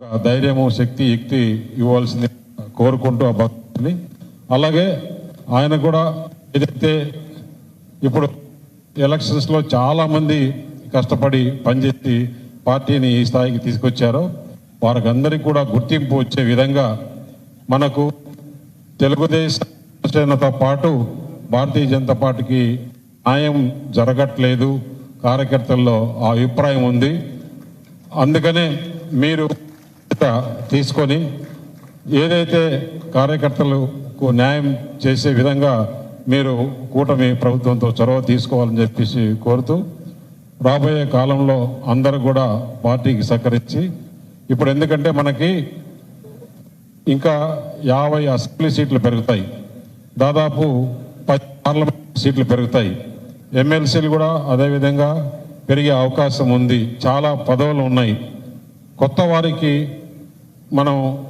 ఒక ధైర్యము శక్తి యుక్తి ఇవ్వాల్సింది కోరుకుంటూ ఆ భక్తుని అలాగే ఆయన కూడా ఏదైతే ఇప్పుడు ఎలక్షన్స్లో చాలామంది కష్టపడి పనిచేసి పార్టీని ఈ స్థాయికి తీసుకొచ్చారో వారికి అందరికీ కూడా గుర్తింపు వచ్చే విధంగా మనకు తెలుగుదేశంతో పాటు భారతీయ జనతా పార్టీకి న్యాయం జరగట్లేదు. కార్యకర్తల్లో ఆ అభిప్రాయం ఉంది. అందుకనే మీరు తీసుకొని ఏదైతే కార్యకర్తలకు న్యాయం చేసే విధంగా మీరు కూటమి ప్రభుత్వంతో చొరవ తీసుకోవాలని చెప్పేసి కోరుతూ రాబోయే కాలంలో అందరూ కూడా పార్టీకి సహకరించి ఇప్పుడు ఎందుకంటే మనకి ఇంకా యాభై అసెంబ్లీ సీట్లు పెరుగుతాయి. దాదాపు పది పార్లమెంట్ సీట్లు పెరుగుతాయి. ఎమ్మెల్సీలు కూడా అదేవిధంగా పెరిగే అవకాశం ఉంది. చాలా పదవులు ఉన్నాయి. కొత్త వారికి మనం